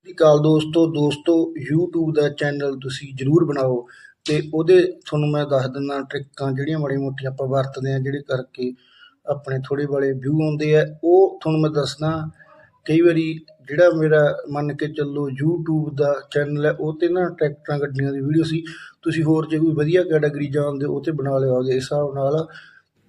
ਸਤਿ ਸ਼੍ਰੀ ਅਕਾਲ ਦੋਸਤੋ ਦੋਸਤੋ, YouTube ਦਾ ਚੈਨਲ ਤੁਸੀਂ ਜਰੂਰ ਬਣਾਓ ਤੇ ਉਹਦੇ ਤੁਹਾਨੂੰ ਮੈਂ ਦੱਸ ਦਿੰਦਾ ਟ੍ਰਿਕਾਂ ਜਿਹੜੀਆਂ ਮਾੜੀਆਂ ਮੋਟੀਆਂ ਆਪਾਂ ਵਰਤਦੇ ਆ ਜਿਹੜੇ ਕਰਕੇ ਆਪਣੇ ਥੋੜੇ ਵਾਲੇ ਵਿਊ ਆਉਂਦੇ ਆ। ਉਹ ਤੁਹਾਨੂੰ ਮੈਂ ਦੱਸਦਾ, ਕਈ ਵਾਰੀ ਜਿਹੜਾ ਮੇਰਾ ਮੰਨ ਕੇ ਚੱਲੋ YouTube ਦਾ ਚੈਨਲ ਹੈ, ਉਹ ਤੇ ਨਾ ਟਰੈਕਟਰਾਂ ਗੱਡੀਆਂ ਦੀ ਵੀਡੀਓ ਸੀ, ਤੁਸੀਂ ਹੋਰ ਜੇ ਕੋਈ ਵਧੀਆ ਕੈਟਾਗਰੀ ਜਾਣਦੇ ਹੋ, ਉਹ ਤੇ ਬਣਾ ਲਿਓ ਆਪਦੇ ਹਿਸਾਬ ਨਾਲ।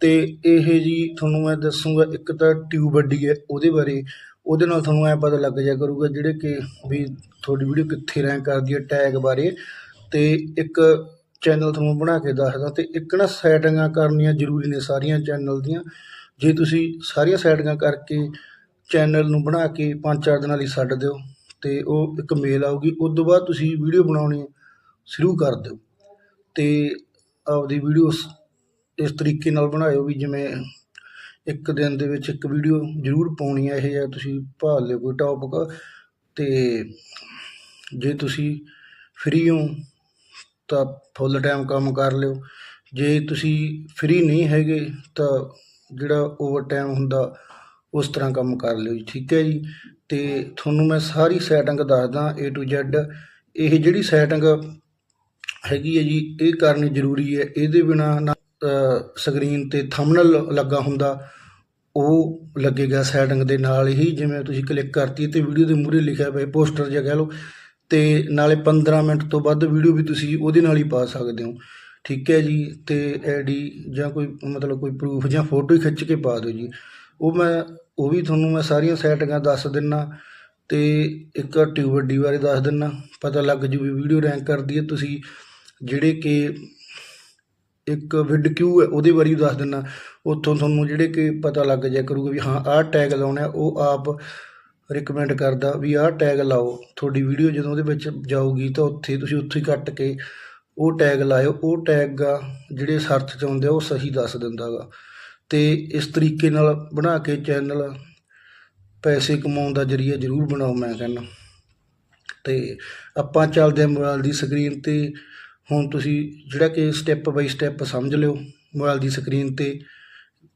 ਤੇ ਇਹ ਜੀ ਤੁਹਾਨੂੰ ਮੈਂ ਦੱਸੂਗਾ, ਇੱਕ ਤਾਂ ਟਿਊਬ ਵੱਡੀ ਹੈ, ਉਹਦੇ ਬਾਰੇ ਉਹਦੇ ਨਾਲ ਤੁਹਾਨੂੰ ਐਂ ਪਤਾ ਲੱਗ ਜਾ ਕਰੂਗਾ ਜਿਹੜੇ ਕਿ ਵੀ ਤੁਹਾਡੀ ਵੀਡੀਓ ਕਿੱਥੇ ਰੈਂਕ ਕਰਦੀ ਹੈ ਟੈਗ ਬਾਰੇ। ਅਤੇ ਇੱਕ ਚੈਨਲ ਤੁਹਾਨੂੰ ਬਣਾ ਕੇ ਦੱਸਦਾ ਅਤੇ ਇੱਕ ਨਾ ਸੈਟਿੰਗਾਂ ਕਰਨੀਆਂ ਜ਼ਰੂਰੀ ਨੇ ਸਾਰੀਆਂ ਚੈਨਲ ਦੀਆਂ। ਜੇ ਤੁਸੀਂ ਸਾਰੀਆਂ ਸੈਟਿੰਗਾਂ ਕਰਕੇ ਚੈਨਲ ਨੂੰ ਬਣਾ ਕੇ ਪੰਜ ਚਾਰ ਦਿਨਾਂ ਲਈ ਛੱਡ ਦਿਓ ਅਤੇ ਉਹ ਇੱਕ ਮੇਲ ਆਊਗੀ, ਉਸ ਤੋਂ ਬਾਅਦ ਤੁਸੀਂ ਵੀਡੀਓ ਬਣਾਉਣੀ ਸ਼ੁਰੂ ਕਰ ਦਿਓ। ਅਤੇ ਆਪਦੀ ਵੀਡੀਓਸ ਇਸ ਤਰੀਕੇ ਨਾਲ ਬਣਾਇਓ ਵੀ ਜਿਵੇਂ ਇੱਕ ਦਿਨ ਦੇ ਵਿੱਚ ਇੱਕ ਵੀਡੀਓ ਜ਼ਰੂਰ ਪਾਉਣੀ ਹੈ ਇਹ ਆ ਤੁਸੀਂ ਭਾਲ ਲਿਓ ਕੋਈ ਟੌਪਿਕ ਅਤੇ ਜੇ ਤੁਸੀਂ ਫ੍ਰੀ ਹੋ, ਤਾਂ ਫੁੱਲ ਟਾਈਮ ਕੰਮ ਕਰ ਲਿਓ। ਜੇ ਤੁਸੀਂ ਫ੍ਰੀ ਨਹੀਂ ਹੈਗੇ, ਤਾਂ ਜਿਹੜਾ ਓਵਰ ਟਾਈਮ ਹੁੰਦਾ, ਉਸ ਤਰ੍ਹਾਂ ਕੰਮ ਕਰ ਲਿਓ ਜੀ, ਠੀਕ ਹੈ ਜੀ? ਤੇ ਤੁਹਾਨੂੰ ਮੈਂ ਸਾਰੀ ਸੈਟਿੰਗ ਦੱਸਦਾ A to Z ਇਹ ਜਿਹੜੀ ਸੈਟਿੰਗ ਹੈਗੀ ਹੈ ਜੀ, ਇਹ ਕਰਨੀ ਜ਼ਰੂਰੀ ਹੈ। ਇਹਦੇ ਬਿਨਾ ਸਕਰੀਨ ਤੇ ਥੰਬਨੇਲ ਲੱਗਾ ਹੁੰਦਾ। ਉਹ ਲੱਗੇਗਾ ਸੈਟਿੰਗ ਦੇ ਨਾਲ ਹੀ, ਜਿਵੇਂ ਤੁਸੀਂ ਕਲਿੱਕ ਕਰਤੀ ਤੇ ਵੀਡੀਓ ਦੇ ਮੂਹਰੇ ਲਿਖਿਆ ਪਿਆ ਪੋਸਟਰ ਜਿਹਾ ਕਹਿ ਲਓ। ਤੇ ਨਾਲੇ 15 ਮਿੰਟ ਤੋਂ ਵੱਧ ਵੀਡੀਓ ਵੀ ਤੁਸੀਂ ਉਹਦੇ ਨਾਲ ਹੀ ਪਾ ਸਕਦੇ ਹੋ। ਠੀਕ ਹੈ ਜੀ? ਤੇ ਆਈਡੀ ਜਾਂ ਕੋਈ ਮਤਲਬ ਕੋਈ ਪ੍ਰੂਫ ਜਾਂ ਫੋਟੋ ਹੀ ਖਿੱਚ ਕੇ ਪਾ ਦਿਓ ਜੀ। ਉਹ ਮੈਂ, ਉਹ ਵੀ ਤੁਹਾਨੂੰ ਮੈਂ ਸਾਰੀਆਂ ਸੈਟਿੰਗਾਂ ਦੱਸ ਦਿੰਨਾ। ਤੇ ਇੱਕ ਟਿਊਬ ਵੱਡੀ ਬਾਰੇ ਦੱਸ ਦਿੰਨਾ। ਪਤਾ ਲੱਗ ਜੂ ਵੀ ਵੀਡੀਓ ਰੈਂਕ ਕਰਦੀ ਹੈ ਤੁਸੀਂ। ਜਿਹੜੇ ਕਿ ਇੱਕ ਵਿਡ ਕਿਊ ਹੈ, ਉਹਦੇ ਬਾਰੇ ਵੀ ਦੱਸ ਦਿੰਦਾ। ਉੱਥੋਂ ਤੁਹਾਨੂੰ ਜਿਹੜੇ ਕਿ ਪਤਾ ਲੱਗ ਜਾਇਆ ਕਰੂਗਾ ਵੀ ਹਾਂ, ਆਹ ਟੈਗ ਲਾਉਣਾ, ਉਹ ਆਪ ਰਿਕਮੈਂਡ ਕਰਦਾ ਵੀ ਆਹ ਟੈਗ ਲਾਓ। ਤੁਹਾਡੀ ਵੀਡੀਓ ਜਦੋਂ ਉਹਦੇ ਵਿੱਚ ਜਾਊਗੀ ਤਾਂ ਉੱਥੇ ਤੁਸੀਂ ਉੱਥੇ ਹੀ ਕੱਟ ਕੇ ਉਹ ਟੈਗ ਲਾਇਓ। ਉਹ ਟੈਗ ਆ, ਜਿਹੜੇ ਸਰਚ 'ਚ ਆਉਂਦੇ ਆ, ਉਹ ਸਹੀ ਦੱਸ ਦਿੰਦਾ ਗਾ। ਤੇ ਇਸ ਤਰੀਕੇ ਨਾਲ ਬਣਾ ਕੇ ਚੈਨਲ ਪੈਸੇ ਕਮਾਉਣ ਦਾ ਜਰੀਆ ਜ਼ਰੂਰ ਬਣਾਓ, ਮੈਂ ਕਹਿੰਦਾ। ਤੇ ਆਪਾਂ ਚੱਲਦੇ ਹਾਂ ਮੋਬਾਈਲ ਦੀ ਸਕਰੀਨ ਤੇ। ਹੁਣ ਤੁਸੀਂ ਜਿਹੜਾ ਕਿ ਸਟੈਪ ਬਾਈ ਸਟੈਪ ਸਮਝ ਲਿਓ ਮੋਬਾਈਲ ਦੀ ਸਕਰੀਨ ਤੇ,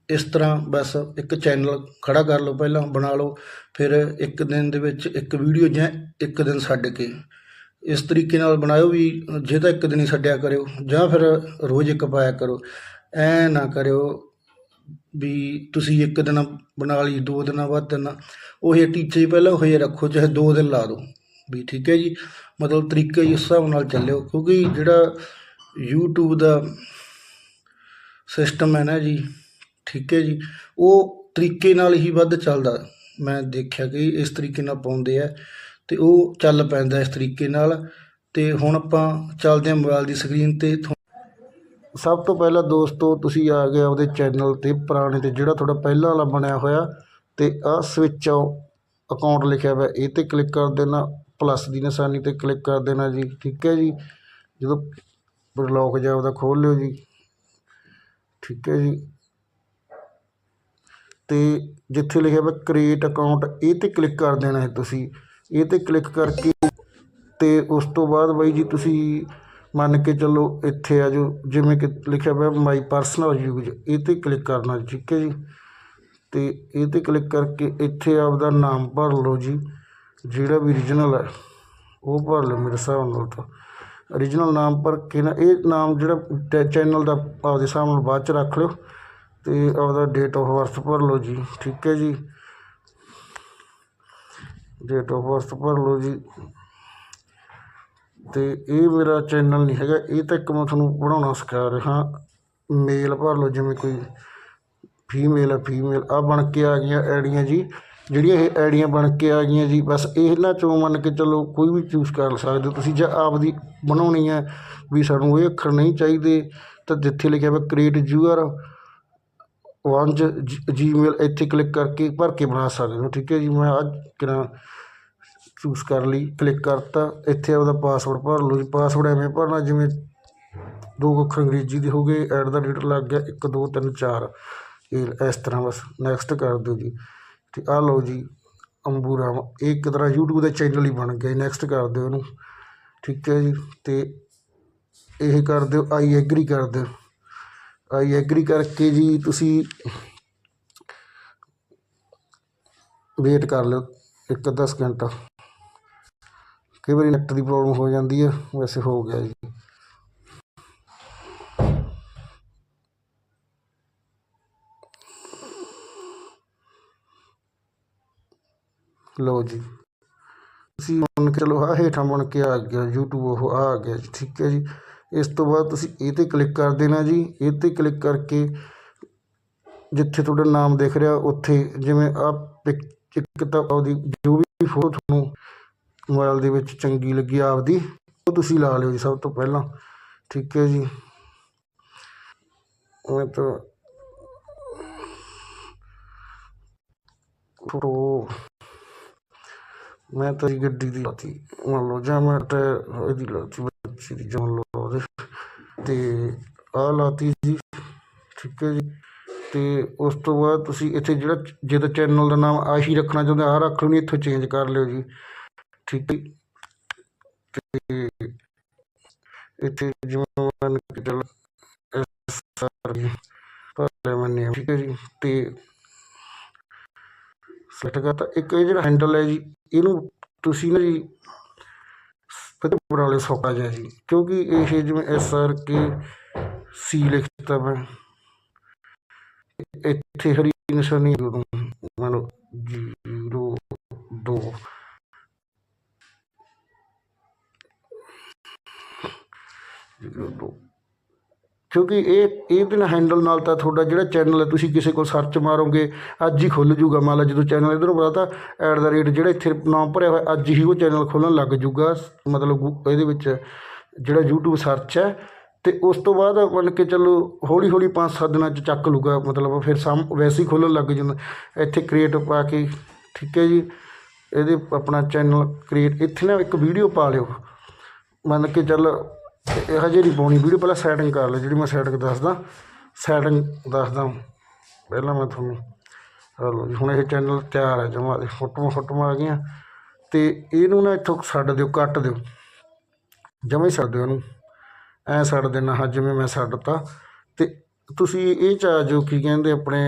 ਇਸ ਤਰ੍ਹਾਂ ਬਸ ਇੱਕ ਚੈਨਲ ਖੜਾ ਕਰ ਲਓ ਪਹਿਲਾਂ, ਬਣਾ ਲਓ, ਫਿਰ ਇੱਕ ਦਿਨ ਦੇ ਵਿੱਚ ਇੱਕ ਵੀਡੀਓ ਜਾਂ ਇੱਕ ਦਿਨ ਛੱਡ ਕੇ। ਇਸ ਤਰੀਕੇ ਨਾਲ ਬਣਾਇਓ ਵੀ ਜੇ ਤਾਂ ਇੱਕ ਦਿਨ ਹੀ ਛੱਡਿਆ ਕਰਿਓ, ਜਾਂ ਫਿਰ ਰੋਜ਼ ਇੱਕ ਪਾਇਆ ਕਰੋ। ਐ ਨਾ ਕਰਿਓ ਵੀ ਤੁਸੀਂ ਇੱਕ ਦਿਨ ਬਣਾ ਲਈ, ਦੋ ਦਿਨਾਂ ਬਾਅਦ ਦਿਨ ਉਹ ਟੀਚੇ ਪਹਿਲਾਂ ਹੋਏ ਰੱਖੋ, ਚਾਹੇ ਦੋ ਦਿਨ ਲਾ ਦਿਓ। ਵੀ ਠੀਕ ਹੈ ਜੀ। ਮਤਲਬ ਤਰੀਕਾ ਹੀ ਇਸ ਹਿਸਾਬ ਨਾਲ ਚੱਲਿਓ, ਕਿਉਂਕਿ ਜਿਹੜਾ YouTube ਦਾ ਸਿਸਟਮ ਹੈ ਨਾ ਜੀ, ਠੀਕ ਹੈ ਜੀ, ਉਹ ਤਰੀਕੇ ਨਾਲ ਹੀ ਵੱਧ ਚੱਲਦਾ। ਮੈਂ ਦੇਖਿਆ ਕਿ ਇਸ ਤਰੀਕੇ ਨਾਲ ਪਾਉਂਦੇ ਆ ਤੇ ਉਹ ਚੱਲ ਪੈਂਦਾ ਇਸ ਤਰੀਕੇ ਨਾਲ। ਤੇ ਹੁਣ ਆਪਾਂ ਚੱਲਦੇ ਹਾਂ ਮੋਬਾਈਲ ਦੀ ਸਕਰੀਨ ਤੇ। ਸਭ ਤੋਂ ਪਹਿਲਾਂ ਦੋਸਤੋ, ਤੁਸੀਂ ਆ ਗਏ ਆਪਦੇ ਚੈਨਲ ਤੇ, ਪੁਰਾਣੇ ਤੇ, ਜਿਹੜਾ ਤੁਹਾਡਾ ਪਹਿਲਾਂ ਵਾਲਾ ਬਣਿਆ ਹੋਇਆ। ਤੇ ਆਹ ਸਵਿਚ ਅਕਾਊਂਟ ਲਿਖਿਆ ਹੋਇਆ, ਇਹ ਤੇ ਕਲਿੱਕ ਕਰ ਦੇਣਾ। ਪਲੱਸ ਦੀ ਨਿਸ਼ਾਨੀ ਤੇ ਕਲਿੱਕ ਕਰ ਦੇਣਾ ਜੀ, ਠੀਕ ਹੈ ਜੀ? ਜਦੋਂ ਬਲੌਕ ਜਾ ਉਹਦਾ ਖੋਲ ਲਿਓ ਜੀ। ਠੀਕ ਹੈ ਜੀ। ਤੇ ਜਿੱਥੇ ਲਿਖਿਆ ਹੋਇਆ ਕ੍ਰੀਏਟ ਅਕਾਊਂਟ ਇਹ ਤੇ ਕਲਿੱਕ ਕਰ ਦੇਣਾ ਹੈ ਤੁਸੀਂ। ਇਹ ਤੇ ਕਲਿੱਕ ਕਰਕੇ ਤੇ ਉਸ ਤੋਂ ਬਾਅਦ ਬਾਈ ਜੀ ਤੁਸੀਂ ਮੰਨ ਕੇ ਚੱਲੋ ਇੱਥੇ ਆ ਜੋ ਜਿਵੇਂ ਕਿ ਲਿਖਿਆ ਹੋਇਆ ਮਾਈ ਪਰਸਨਲ ਯੂਜ਼ ਇਹ ਤੇ ਕਲਿੱਕ ਕਰਨਾ, ਠੀਕ ਹੈ ਜੀ? ਤੇ ਇਹ ਤੇ ਕਲਿੱਕ ਕਰਕੇ ਇੱਥੇ ਆਪਦਾ ਨਾਮ ਭਰ ਲਓ ਜੀ। ਜਿਹੜਾ ਵੀ ਰੀਜਨਲ ਹੈ, ਉਹ ਭਰ ਲਓ ਮੇਰੇ ਹਿਸਾਬ ਨਾਲ ਤਾਂ। ਓਰੀਜਨਲ ਨਾਮ ਭਰ ਕੇ ਨਾ, ਇਹ ਨਾਮ ਜਿਹੜਾ ਚੈਨਲ ਦਾ ਆਪਦੇ ਹਿਸਾਬ ਨਾਲ ਬਾਅਦ ਚ ਰੱਖ ਲਿਓ ਅਤੇ ਆਪਦਾ ਡੇਟ ਆਫ ਬਰਥ ਭਰ ਲਓ ਜੀ, ਠੀਕ ਹੈ ਜੀ? ਡੇਟ ਆਫ ਬਰਥ ਭਰ ਲਓ ਜੀ। ਅਤੇ ਇਹ ਮੇਰਾ ਚੈਨਲ ਨਹੀਂ ਹੈਗਾ, ਇਹ ਤਾਂ ਇੱਕ ਮੈਂ ਤੁਹਾਨੂੰ ਬਣਾਉਣਾ ਸਿਖਾ ਰਿਹਾ। ਮੇਲ ਭਰ ਲਓ, ਜਿਵੇਂ ਕੋਈ ਫੀਮੇਲ ਹੈ ਫੀਮੇਲ ਆ ਬਣ ਕੇ ਆ ਗਈਆਂ ਐੜੀਆਂ ਜੀ। ਜਿਹੜੀਆਂ ਇਹ ਆਈਡੀਆਂ ਬਣ ਕੇ ਆ ਗਈਆਂ ਜੀ, ਬਸ ਇਹਨਾਂ ਚੋਂ ਮੰਨ ਕੇ ਚੱਲੋ ਕੋਈ ਵੀ ਚੂਜ਼ ਕਰ ਸਕਦੇ ਹੋ। ਤੁਸੀਂ ਜਾਂ ਆਪਦੀ ਬਣਾਉਣੀ ਹੈ ਵੀ ਸਾਨੂੰ ਇਹ ਅੱਖਰ ਨਹੀਂ ਚਾਹੀਦੇ, ਤਾਂ ਜਿੱਥੇ ਲਿਖਿਆ ਹੋਇਆ ਕ੍ਰੀਏਟ ਯੂਅਰ ਵੰਜ ਜੀਮੇਲ ਇੱਥੇ ਕਲਿੱਕ ਕਰਕੇ ਭਰ ਕੇ ਬਣਾ ਸਕਦੇ ਹੋ। ਠੀਕ ਹੈ ਜੀ, ਮੈਂ ਅੱਜ ਕਿਹੜਾ ਚੂਜ਼ ਕਰ ਲਈ ਕਲਿੱਕ ਕਰਤਾ, ਇੱਥੇ ਆਪਦਾ ਪਾਸਵਰਡ ਭਰ ਲਓ ਜੀ। ਪਾਸਵਰਡ ਐਵੇਂ ਭਰਨਾ ਜਿਵੇਂ ਦੋ ਅੱਖਰ ਅੰਗਰੇਜ਼ੀ ਦੇ ਹੋ ਗਏ ਐਟ ਦਾ ਰੇਟ ਲੱਗ ਗਿਆ 1 2 3 4 ਇਸ ਤਰ੍ਹਾਂ ਬਸ ਨੈਕਸਟ ਕਰ ਦਿਓ ਜੀ। ਅਤੇ ਆ ਲਓ ਜੀ ਅੰਬੂਰਾਮ ਇਹ ਇੱਕ ਤਰ੍ਹਾਂ ਯੂਟਿਊਬ ਦਾ ਚੈਨਲ ਹੀ ਬਣ ਗਿਆ ਨੈਕਸਟ ਕਰ ਦਿਓ ਇਹਨੂੰ। ਠੀਕ ਹੈ ਜੀ ਅਤੇ ਇਹ ਕਰ ਦਿਓ ਆਈ ਐਗਰੀ ਕਰ ਦਿਓ। ਆਈ ਐਗਰੀ ਕਰਕੇ ਜੀ ਤੁਸੀਂ ਵੇਟ ਕਰ ਲਿਓ ਇੱਕ ਅੱਧਾ ਸਕਿੰਟ ਕਈ ਵਾਰੀ ਨੈੱਟ ਦੀ ਪ੍ਰੋਬਲਮ ਹੋ ਜਾਂਦੀ ਹੈ, ਵੈਸੇ ਹੋ ਗਿਆ ਜੀ। ਲਓ ਜੀ। ਤੁਸੀਂ ਮੰਨ ਕੇ ਚਲੋ, ਆਹ ਹੇਠਾਂ ਬਣ ਕੇ ਆ ਗਿਆ, YouTube ਉਹ ਆ ਗਿਆ ਜੀ, ਠੀਕ ਹੈ ਜੀ। ਇਸ ਤੋਂ ਬਾਅਦ ਤੁਸੀਂ ਇਹ 'ਤੇ ਕਲਿੱਕ ਕਰ ਦੇਣਾ ਜੀ। ਇਹ 'ਤੇ ਕਲਿੱਕ ਕਰਕੇ ਜਿੱਥੇ ਤੁਹਾਡਾ ਨਾਮ ਦਿਖ ਰਿਹਾ, ਉੱਥੇ ਜਿਵੇਂ ਆ ਇੱਕ ਤਾਂ ਆਪਦੀ ਜੋ ਵੀ ਫੋਟੋ ਤੁਹਾਨੂੰ ਮੋਬਾਈਲ ਦੇ ਵਿੱਚ ਚੰਗੀ ਲੱਗੀ, ਆਪਦੀ, ਉਹ ਤੁਸੀਂ ਲਾ ਲਿਓ ਜੀ ਸਭ ਤੋਂ ਪਹਿਲਾਂ, ਠੀਕ ਹੈ ਜੀ। ਮੈਂ ਤਾਂ ਫੋਟੋ ਮੈਂ ਤਾਂ ਜੀ ਗੱਡੀ ਦੀ ਲਾਤੀ। ਮੰਨ ਲਓ ਜਾਂ ਮੈਂ ਤਾਂ ਇਹਦੀ ਲਾਤੀ, ਬੱਚੀ ਦੀ ਜਾਨ ਲਓ ਉਹਦੇ। ਤੇ ਆਹ ਲਾਤੀ ਜੀ, ਠੀਕ ਹੈ ਜੀ। ਤੇ ਉਸ ਤੋਂ ਬਾਅਦ ਤੁਸੀਂ ਇੱਥੇ ਜਿਹੜਾ ਜੇ ਚੈਨਲ ਦਾ ਨਾਮ ਆਹੀ ਰੱਖਣਾ ਚਾਹੁੰਦੇ ਆਹ ਰੱਖ ਲਓ ਨਹੀਂ ਇੱਥੋਂ ਚੇਂਜ ਕਰ ਲਿਓ ਜੀ। ਠੀਕ ਹੈ ਤੇ ਇੱਥੇ ਜਿਵੇਂ ਮੰਨ ਕੇ ਚੱਲ ਸਾਰੀ ਪਰ ਮੰਨੇ। ਠੀਕ ਹੈ ਜੀ। ਤੇ ਸੈਟ ਕਰਤਾ। ਇੱਕ ਇਹ ਜਿਹੜਾ ਹੈਂਡਲ ਹੈ ਜੀ ਇਹਨੂੰ ਤੁਸੀਂ ਨਾ ਜੀ ਪਤਾ ਬਣਾ ਲਿਓ ਸੌਕਾ ਜਿਹਾ ਜੀ, ਕਿਉਂਕਿ ਇਹ ਜਿਵੇਂ ਐਸ ਆਰ ਕੇ ਸੀ ਲਿਖਤਾ ਮੈਂ। ਇੱਥੇ ਹਰੀ ਨਿਸ਼ਾਨੀ ਉਦੋਂ। ਮੰਨ ਜ਼ੀਰੋ ਦੋ ਜ਼ੀਰੋ ਦੋ ਕਿਉਂਕਿ ਇਹ ਇਹਦੇ ਨਾਲ ਹੈਂਡਲ ਨਾਲ ਤਾਂ ਤੁਹਾਡਾ ਜਿਹੜਾ ਚੈਨਲ ਹੈ, ਤੁਸੀਂ ਕਿਸੇ ਕੋਲ ਸਰਚ ਮਾਰੋਗੇ, ਅੱਜ ਹੀ ਖੁੱਲ ਜੂਗਾ। ਮੰਨ ਲਓ ਜਦੋਂ ਚੈਨਲ ਇਧਰੋਂ ਪਤਾ ਐਟ ਦਾ ਰੇਟ ਜਿਹੜਾ ਇੱਥੇ ਨਾਮ ਭਰਿਆ ਹੋਇਆ, ਅੱਜ ਹੀ ਉਹ ਚੈਨਲ ਖੋਲ੍ਹਣ ਲੱਗ ਜੂਗਾ। ਮਤਲਬ ਗੂ- ਇਹਦੇ ਵਿੱਚ ਜਿਹੜਾ YouTube ਸਰਚ ਹੈ, ਤੇ ਉਸ ਤੋਂ ਬਾਅਦ ਮੰਨ ਕੇ ਚੱਲੋ ਹੌਲੀ ਹੌਲੀ ਪੰਜ ਸੱਤ ਦਿਨਾਂ 'ਚ ਚੱਕ ਲੂਗਾ। ਮਤਲਬ ਫਿਰ ਸਾਮ, ਵੈਸੇ ਹੀ ਖੋਲ੍ਹਣ ਲੱਗ ਜਾਂਦਾ। ਇੱਥੇ ਕ੍ਰੀਏਟ ਪਾ ਕੇ, ਠੀਕ ਹੈ ਜੀ। ਇਹਦੇ ਆਪਣਾ ਚੈਨਲ ਕ੍ਰੀਏਟ ਇੱਥੇ ਨਾ ਇੱਕ ਵੀਡੀਓ ਪਾ ਲਿਓ। ਮੰਨ ਕੇ ਚੱਲ ਇਹ ਹਜੇ ਨਹੀਂ ਪਾਉਣੀ ਵੀਡੀਓ ਪਹਿਲਾਂ ਸੈਟਿੰਗ ਕਰ ਲਓ ਜਿਹੜੀ ਮੈਂ ਸੈਟਿੰਗ ਦੱਸਦਾ। ਸੈਟਿੰਗ ਦੱਸਦਾ ਪਹਿਲਾਂ ਮੈਂ ਤੁਹਾਨੂੰ ਹਲੋ ਜੀ, ਹੁਣ ਇਹ ਚੈਨਲ ਤਿਆਰ ਹੈ ਜਮਾ ਦੇ ਫੋਟੋਆਂ ਫੋਟੋਆਂ ਆ ਗਈਆਂ। ਤੇ ਇਹਨੂੰ ਨਾ ਇੱਥੋਂ ਛੱਡ ਦਿਓ, ਕੱਟ ਦਿਓ। ਜਮਾ ਹੀ ਛੱਡ ਦਿਓ ਇਹਨੂੰ। ਐ ਛੱਡ ਦੇਣਾ, ਹਾਂ, ਜਿਵੇਂ ਮੈਂ ਛੱਡਤਾ ਤੇ ਤੁਸੀਂ ਇਹ ਚ ਆ ਜਾਓ ਕੀ ਕਹਿੰਦੇ ਆਪਣੇ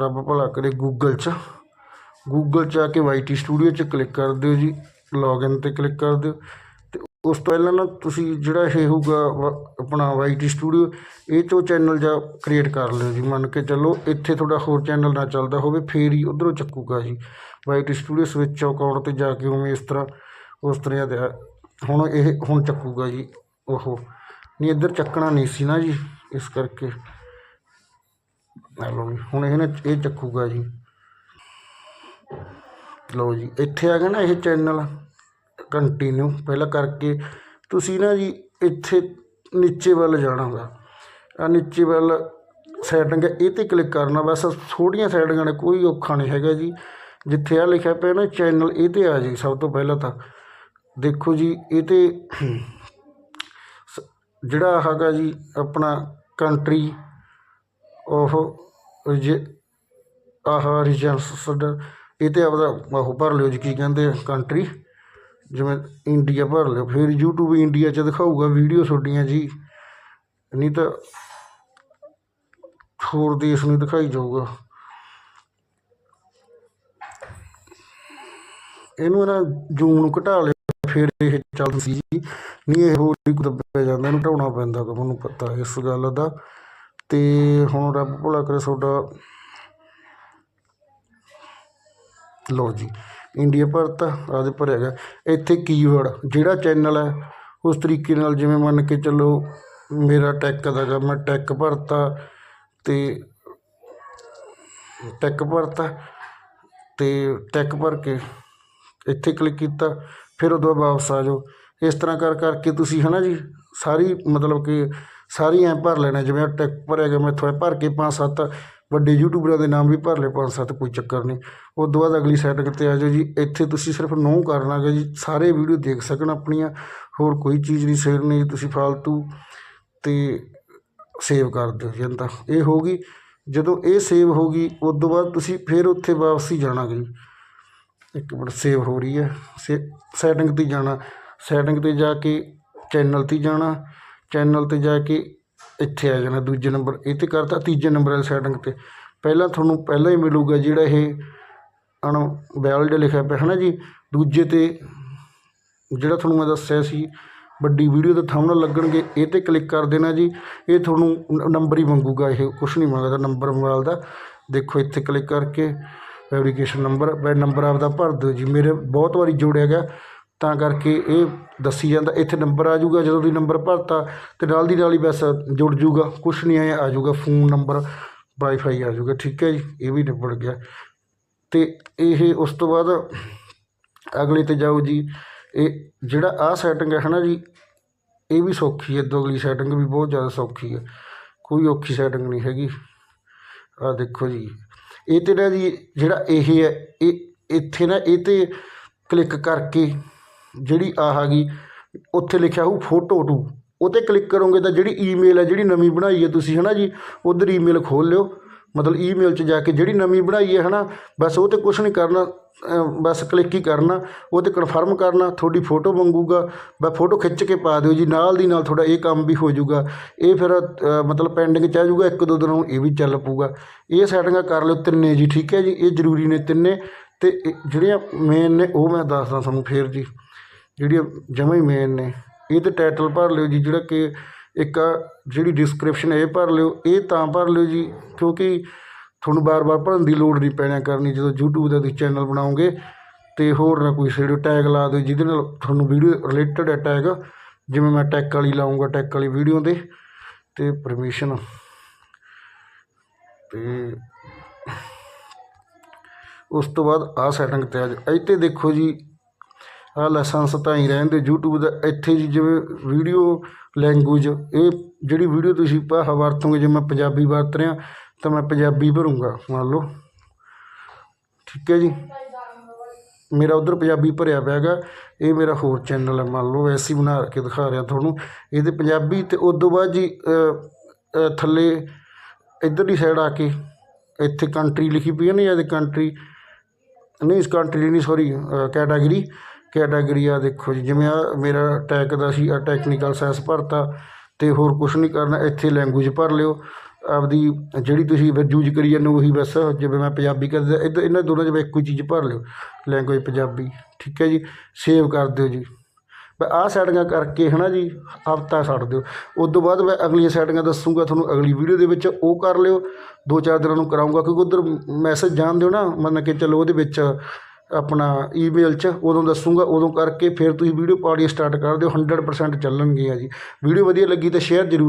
ਰੱਬ ਭਲਾ ਕਰੇ ਗੂਗਲ 'ਚ। ਗੂਗਲ 'ਚ ਆ ਕੇ ਵਾਈਟੀ ਸਟੂਡੀਓ 'ਚ ਕਲਿੱਕ ਕਰ ਦਿਓ ਜੀ। ਲੌਗਇਨ 'ਤੇ ਕਲਿੱਕ ਕਰ ਦਿਓ। ਅਤੇ ਉਸ ਤੋਂ ਪਹਿਲਾਂ ਨਾ ਤੁਸੀਂ ਜਿਹੜਾ ਇਹ ਹੋਊਗਾ ਵਾ- ਆਪਣਾ ਵਾਈਟੀ ਸਟੂਡੀਓ ਇਹ 'ਚੋਂ ਚੈਨਲ ਜਾਂ ਕ੍ਰੀਏਟ ਕਰ ਲਿਓ ਜੀ। ਮੰਨ ਕੇ ਚੱਲੋ ਇੱਥੇ ਤੁਹਾਡਾ ਹੋਰ ਚੈਨਲ ਨਾ ਚੱਲਦਾ ਹੋਵੇ, ਫੇਰ ਹੀ ਉਧਰੋਂ ਚੱਕੂਗਾ ਜੀ। ਵਾਈਟੀ ਸਟੂਡੀਓ ਸਵਿਚ ਅਕਾਊਂਟ 'ਤੇ ਜਾ ਕੇ ਉਵੇਂ ਇਸ ਤਰ੍ਹਾਂ, ਉਸ ਤਰ੍ਹਾਂ ਦੇ ਹੁਣ ਇਹ ਹੁਣ ਚੱਕੂਗਾ ਜੀ ਉਹ। ਨਹੀਂ, ਇੱਧਰ ਚੱਕਣਾ ਨਹੀਂ ਸੀ ਨਾ ਜੀ, ਇਸ ਕਰਕੇ। ਆ ਲਓ ਜੀ, ਹੁਣ ਇਹ ਨਾ ਇਹ ਚੱਕੂਗਾ ਜੀ। ਲਓ ਜੀ, ਇੱਥੇ ਆ ਗਿਆ ਨਾ ਇਹ ਚੈਨਲ ਕੰਟੀਨਿਊ ਪਹਿਲਾਂ ਕਰਕੇ ਤੁਸੀਂ ਨਾ ਜੀ ਇੱਥੇ ਨੀਚੇ ਵੱਲ ਜਾਣਾ ਗਾ ਆਹ ਨੀਚੇ ਵੱਲ ਸੈਟਿੰਗ ਹੈ, ਇਹ 'ਤੇ ਕਲਿੱਕ ਕਰਨਾ ਬਸ ਥੋੜ੍ਹੀਆਂ ਸੈਟਿੰਗਾਂ ਨੇ, ਕੋਈ ਔਖਾ ਨਹੀਂ ਹੈਗਾ ਜੀ। ਜਿੱਥੇ ਆ ਲਿਖਿਆ ਪਿਆ ਨਾ ਚੈਨਲ ਇਹ 'ਤੇ ਆ ਜੀ ਸਭ ਤੋਂ ਪਹਿਲਾਂ ਤਾਂ। ਦੇਖੋ ਜੀ, ਇਹ 'ਤੇ ਸ- ਜਿਹੜਾ ਹੈਗਾ ਜੀ ਆਪਣਾ ਕੰਟਰੀ ਉਹ ਰਿਜ ਆਹ ਰੀਜਨਸ ਇਹ 'ਤੇ ਆਪਦਾ ਉਹ ਭਰ ਲਿਓ ਜੀ, ਕੀ ਕਹਿੰਦੇ ਕੰਟਰੀ ਜਿਵੇਂ ਇੰਡੀਆ ਭਰ ਲਿਓ, ਫਿਰ ਯੂਟਿਊਬ ਇੰਡੀਆ 'ਚ ਦਿਖਾਊਗਾ ਵੀਡੀਓ ਤੁਹਾਡੀਆਂ ਜੀ। ਨਹੀਂ ਤਾਂ ਹੋਰ ਦੇਸ਼ ਨੂੰ ਦਿਖਾਈ ਜਾਊਗਾ। ਇਹਨੂੰ ਨਾ ਜ਼ੂਮ ਘਟਾ ਲਿਆ ਫਿਰ ਇਹ ਚੱਲ ਸੀ ਜੀ। ਨਹੀਂ, ਇਹ ਹੋਰ ਹੀ ਦੱਬਿਆ ਜਾਂਦਾ, ਇਹਨੂੰ ਢਾਉਣਾ ਪੈਂਦਾ ਗਾ, ਮੈਨੂੰ ਪਤਾ ਇਸ ਗੱਲ ਦਾ। ਤੇ ਹੁਣ ਰੱਬ ਭਲਾ ਕਰੇ ਤੁਹਾਡਾ। ਲਓ ਜੀ। ਇੰਡੀਆ ਭਰਤਾ ਆਦਿ ਭਰਿਆ ਗਿਆ। ਇੱਥੇ ਕੀਵਰਡ ਜਿਹੜਾ ਚੈਨਲ ਹੈ, ਉਸ ਤਰੀਕੇ ਨਾਲ ਜਿਵੇਂ ਮੰਨ ਕੇ ਚੱਲੋ ਮੇਰਾ ਟੈਕ ਦਾ ਗਾ ਮੈਂ ਟੈਕ ਭਰਤਾ ਅਤੇ ਟੈਕ ਭਰਤਾ ਅਤੇ ਟੈਕ ਭਰ ਕੇ ਇੱਥੇ ਕਲਿੱਕ ਕੀਤਾ, ਫਿਰ ਉਦੋਂ ਬਾਅਦ ਵਾਪਸ ਆ ਜਾਓ। ਇਸ ਤਰ੍ਹਾਂ ਕਰ ਕਰਕੇ ਤੁਸੀਂ ਹੈ ਨਾ ਜੀ, ਸਾਰੀ ਮਤਲਬ ਕਿ ਸਾਰੀ ਐਂ ਭਰ ਲੈਣਾ, ਜਿਵੇਂ ਟੈਕ ਭਰਿਆ ਗਿਆ ਮੈਥੋਂ ਐਂ ਭਰ ਕੇ ਪੰਜ ਸੱਤ ਵੱਡੇ ਯੂਟਿਊਬਰਾਂ ਦੇ ਨਾਮ ਵੀ ਭਰ ਲਏ ਪੰਜ ਸੱਤ, ਕੋਈ ਚੱਕਰ ਨਹੀਂ। ਉਸ ਤੋਂ ਬਾਅਦ ਅਗਲੀ ਸੈਟਿੰਗ 'ਤੇ ਆ ਜਾਓ ਜੀ। ਇੱਥੇ ਤੁਸੀਂ ਸਿਰਫ ਨੋ ਕਰਨਾ ਗਾ ਜੀ। ਸਾਰੇ ਵੀਡੀਓ ਦੇਖ ਸਕਣ ਆਪਣੀਆਂ। ਹੋਰ ਕੋਈ ਚੀਜ਼ ਨਹੀਂ ਸ਼ੇਅਰ ਨਹੀਂ, ਤੁਸੀਂ ਫਾਲਤੂ ਤੇ ਸੇਵ ਕਰ ਦਿਓ ਜੀ ਤਾਂ ਇਹ ਹੋ ਗਈ। ਜਦੋਂ ਇਹ ਸੇਵ ਹੋ ਗਈ, ਉਸ ਤੋਂ ਬਾਅਦ ਤੁਸੀਂ ਫਿਰ ਉੱਥੇ ਵਾਪਸੀ ਜਾਣਾ ਗਾ ਜੀ। ਇੱਕ ਮਿੰਟ ਸੇਵ ਹੋ ਰਹੀ ਹੈ। ਸੇ ਸੈਟਿੰਗ 'ਤੇ ਜਾਣਾ। ਸੈਟਿੰਗ 'ਤੇ ਜਾ ਕੇ ਚੈਨਲ 'ਤੇ ਜਾਣਾ। ਚੈਨਲ 'ਤੇ ਜਾ ਕੇ ਇੱਥੇ ਆ ਜਾਣਾ ਦੂਜੇ ਨੰਬਰ, ਇਹ 'ਤੇ ਕਰਤਾ ਤੀਜੇ ਨੰਬਰ ਵਾਲੀ ਸੈਟਿੰਗ 'ਤੇ। ਪਹਿਲਾਂ ਤੁਹਾਨੂੰ ਪਹਿਲਾਂ ਹੀ ਮਿਲੂਗਾ ਜਿਹੜਾ ਇਹ ਅਨਵੈਲਿਡ ਲਿਖਿਆ ਪਿਆ ਹੈ ਨਾ ਜੀ? ਦੂਜੇ 'ਤੇ ਜਿਹੜਾ ਤੁਹਾਨੂੰ ਮੈਂ ਦੱਸਿਆ ਸੀ, ਵੱਡੀ ਵੀਡੀਓ ਦੇ ਥੰਬਨੇਲ ਲੱਗਣਗੇ, ਇਹ 'ਤੇ ਕਲਿੱਕ ਕਰ ਦੇਣਾ ਜੀ। ਇਹ ਤੁਹਾਨੂੰ ਨੰਬਰ ਹੀ ਮੰਗੂਗਾ, ਇਹ ਕੁਛ ਨਹੀਂ ਮੰਗਦਾ ਨੰਬਰ ਮੋਬਾਈਲ ਦਾ। ਦੇਖੋ ਇੱਥੇ ਕਲਿੱਕ ਕਰਕੇ ਵੈਰੀਫਿਕੇਸ਼ਨ ਨੰਬਰ ਮੈਂ ਨੰਬਰ ਆਪਦਾ ਭਰ ਦਿਓ ਜੀ। ਮੇਰੇ ਬਹੁਤ ਵਾਰੀ ਜੋੜਿਆ ਗਿਆ। ਤਾਂ ਕਰਕੇ ਇਹ ਦੱਸੀ ਜਾਂਦਾ, ਇੱਥੇ ਨੰਬਰ ਆ ਜੂਗਾ ਜਦੋਂ ਦੀ ਨੰਬਰ ਭਰਤਾ ਅਤੇ ਨਾਲ ਦੀ ਨਾਲ ਹੀ ਬਸ ਜੁੜ ਜੂਗਾ ਕੁਛ ਨਹੀਂ ਆਇਆ, ਆ ਜੂਗਾ ਫੋਨ ਨੰਬਰ ਵਾਈਫਾਈ ਆ ਜੂਗਾ ਠੀਕ ਹੈ ਜੀ, ਇਹ ਵੀ ਨਿਬੜ ਗਿਆ। ਅਤੇ ਇਹ ਉਸ ਤੋਂ ਬਾਅਦ ਅਗਲੇ ਤੇ ਜਾਓ ਜੀ, ਇਹ ਜਿਹੜਾ ਆਹ ਸੈਟਿੰਗ ਹੈ ਨਾ ਜੀ, ਇਹ ਵੀ ਸੌਖੀ ਹੈ ਦੋ ਅਗਲੀ ਸੈਟਿੰਗ ਵੀ ਬਹੁਤ ਜ਼ਿਆਦਾ ਸੌਖੀ ਹੈ, ਕੋਈ ਔਖੀ ਸੈਟਿੰਗ ਨਹੀਂ ਹੈਗੀ। ਆ ਦੇਖੋ ਜੀ, ਇਹ ਤੇ ਨਾ ਜੀ, ਜਿਹੜਾ ਇਹ ਹੈ, ਇਹ ਇੱਥੇ ਨਾ ਇਹ ਤੇ ਕਲਿੱਕ ਕਰਕੇ ਜਿਹੜੀ ਆਹ ਆ ਗਈ ਉੱਥੇ ਲਿਖਿਆ ਹੋਊ ਫੋਟੋ ਟੂ ਉਹ 'ਤੇ ਕਲਿੱਕ ਕਰੋਗੇ ਤਾਂ ਜਿਹੜੀ ਈਮੇਲ ਹੈ, ਜਿਹੜੀ ਨਵੀਂ ਬਣਾਈ ਹੈ ਤੁਸੀਂ ਹੈ ਨਾ ਜੀ, ਉੱਧਰ ਈਮੇਲ ਖੋਲ੍ਹ ਲਿਓ। ਮਤਲਬ ਈਮੇਲ 'ਚ ਜਾ ਕੇ ਜਿਹੜੀ ਨਵੀਂ ਬਣਾਈ ਹੈ ਹੈ ਨਾ ਬਸ ਉਹ 'ਤੇ ਕੁਛ ਨਹੀਂ ਕਰਨਾ ਬਸ ਕਲਿੱਕ ਹੀ ਕਰਨਾ, ਉਹ 'ਤੇ ਕਨਫਰਮ ਕਰਨਾ, ਤੁਹਾਡੀ ਫੋਟੋ ਮੰਗੂਗਾ, ਬਸ ਫੋਟੋ ਖਿੱਚ ਕੇ ਪਾ ਦਿਓ ਜੀ, ਨਾਲ ਦੀ ਨਾਲ ਤੁਹਾਡਾ ਇਹ ਕੰਮ ਵੀ ਹੋ ਜਾਊਗਾ। ਇਹ ਫਿਰ ਮਤਲਬ ਪੈਂਡਿੰਗ 'ਚ ਆ ਜਾਊਗਾ, ਇੱਕ ਦੋ ਦਿਨਾਂ ਨੂੰ ਇਹ ਵੀ ਚੱਲ ਪਊਗਾ। ਇਹ ਸੈਟਿੰਗਾਂ ਕਰ ਲਿਓ ਤਿੰਨੇ ਜੀ, ਠੀਕ ਹੈ ਜੀ, ਇਹ ਜ਼ਰੂਰੀ ਨੇ ਤਿੰਨੇ। ਅਤੇ ਜਿਹੜੀਆਂ ਮੇਨ ਨੇ, ਉਹ ਮੈਂ ਦੱਸਦਾ ਤੁਹਾਨੂੰ ਫੇਰ ਜੀ। ਜਿਹੜੀਆਂ ਜਮਾਂ ਹੀ ਮੇਨ ਨੇ। ਇਹ ਤਾਂ ਟਾਈਟਲ ਭਰ ਲਿਓ ਜੀ, ਜਿਹੜਾ ਕਿ ਇੱਕ ਆ ਜਿਹੜੀ ਡਿਸਕ੍ਰਿਪਸ਼ਨ ਇਹ ਭਰ ਲਿਓ, ਇਹ ਤਾਂ ਭਰ ਲਿਓ ਜੀ, ਕਿਉਂਕਿ ਤੁਹਾਨੂੰ ਵਾਰ ਵਾਰ ਭਰਨ ਦੀ ਲੋੜ ਨਹੀਂ ਪੈਣਾ ਕਰਨੀ, ਜਦੋਂ ਯੂਟਿਊਬ ਦਾ ਤੁਸੀਂ ਚੈਨਲ ਬਣਾਓਗੇ ਅਤੇ ਹੋਰ ਨਾ ਕੋਈ ਛੇੜੋ ਟੈਗ ਲਾ ਦਿਓ, ਜਿਹਦੇ ਨਾਲ ਤੁਹਾਨੂੰ ਵੀਡੀਓ ਰਿਲੇਟਡ ਹੈ ਟੈਗ ਜਿਵੇਂ ਮੈਂ ਟੈਕ ਵਾਲੀ ਲਾਉਂਗਾ ਟੈਕ ਵਾਲੀ ਵੀਡੀਓ ਦੇ ਅਤੇ ਪਰਮਿਸ਼ਨ ਅਤੇ ਉਸ ਤੋਂ ਬਾਅਦ ਆਹ ਸੈਟਿੰਗ ਤੇ ਆ ਜਾ ਇੱਥੇ ਦੇਖੋ ਜੀ ਆਹ ਲਾਇਸੈਂਸ ਤਾਂ ਹੀ ਰਹਿੰਦੇ ਯੂਟਿਊਬ ਦਾ ਇੱਥੇ ਜੀ ਜਿਵੇਂ ਵੀਡੀਓ ਲੈਂਗੁਏਜ ਇਹ ਜਿਹੜੀ ਵੀਡੀਓ ਤੁਸੀਂ ਭਾਸ਼ਾ ਵਰਤੋਂਗੇ ਜੇ ਮੈਂ ਪੰਜਾਬੀ ਵਰਤ ਰਿਹਾ ਤਾਂ ਮੈਂ ਪੰਜਾਬੀ ਭਰੂੰਗਾ ਮੰਨ ਲਓ। ਠੀਕ ਹੈ ਜੀ? ਮੇਰਾ ਉਧਰ ਪੰਜਾਬੀ ਭਰਿਆ ਪਿਆ ਹੈਗਾ ਇਹ ਮੇਰਾ ਹੋਰ ਚੈਨਲ ਹੈ ਮੰਨ ਲਓ ਵੈਸੇ ਬਣਾ ਕੇ ਦਿਖਾ ਰਿਹਾ ਤੁਹਾਨੂੰ। ਇਹਦੇ ਪੰਜਾਬੀ ਤੇ ਉਸ ਤੋਂ ਬਾਅਦ ਜੀ ਅ, ਅ, ਥੱਲੇ ਇੱਧਰਲੀ ਸਾਈਡ ਆ ਕੇ ਇੱਥੇ ਕੰਟਰੀ ਲਿਖੀ ਪਈ ਹੈ ਨਾ ਇਹਦੇ ਕੰਟਰੀ ਨਹੀਂ ਇਸ ਕੰਟਰੀ ਨਹੀਂ ਸੌਰੀ ਕੈਟਾਗਰੀ ਕੈਟਾਗਰੀ ਆ ਦੇਖੋ ਜੀ, ਜਿਵੇਂ ਆਹ ਮੇਰਾ ਟੈਕ ਦਾ ਸੀ, ਆ ਟੈਕਨੀਕਲ ਸਾਇੰਸ ਭਰਤਾ ਅਤੇ ਹੋਰ ਕੁਛ ਨਹੀਂ ਕਰਨਾ, ਇੱਥੇ ਲੈਂਗੁਏਜ ਭਰ ਲਿਓ। ਆਪਦੀ ਜਿਹੜੀ ਤੁਸੀਂ ਯੂਜ ਕਰੀ ਜਾਂਦੇ ਹੋ, ਉਹੀ ਬਸ ਜਿਵੇਂ ਮੈਂ ਪੰਜਾਬੀ ਕਰਦਾ ਇੱਧਰ ਇਹਨਾਂ ਦੋਨਾਂ 'ਚ ਮੈਂ ਇੱਕੋ ਹੀ ਚੀਜ਼ ਭਰ ਲਿਓ ਲੈਂਗੁਏਜ ਪੰਜਾਬੀ, ਠੀਕ ਹੈ ਜੀ? ਸੇਵ ਕਰ ਦਿਓ ਜੀ। ਮੈਂ ਆਹ ਸੈਟਿੰਗਾਂ ਕਰਕੇ ਹੈ ਨਾ ਜੀ, ਹਫਤਾ ਛੱਡ ਦਿਓ। ਉਸ ਤੋਂ ਬਾਅਦ ਮੈਂ ਅਗਲੀਆਂ ਸੈਟਿੰਗਾਂ ਦੱਸੂਗਾ ਤੁਹਾਨੂੰ, ਅਗਲੀ ਵੀਡੀਓ ਦੇ ਵਿੱਚ ਉਹ ਕਰ ਲਿਓ, ਦੋ ਚਾਰ ਦਿਨਾਂ ਨੂੰ ਕਰਾਉਂਗਾ, ਕਿਉਂਕਿ ਉਧਰ ਮੈਸੇਜ ਜਾਣ ਦਿਓ ਨਾ, ਮੰਨ ਕੇ ਚੱਲੋ ਉਹਦੇ ਵਿੱਚ ਆਪਣਾ ਈਮੇਲ 'ਚ ਉਦੋਂ ਦੱਸੂਗਾ, ਉਦੋਂ ਕਰਕੇ ਫਿਰ ਤੁਸੀਂ ਵੀਡੀਓ ਪਾਉਣੀ ਸਟਾਰਟ ਕਰ ਦਿਓ 100% ਚੱਲਣਗੇ ਆ ਜੀ। ਵੀਡੀਓ ਵਧੀਆ ਲੱਗੀ ਤਾਂ ਸ਼ੇਅਰ ਜ਼ਰੂਰ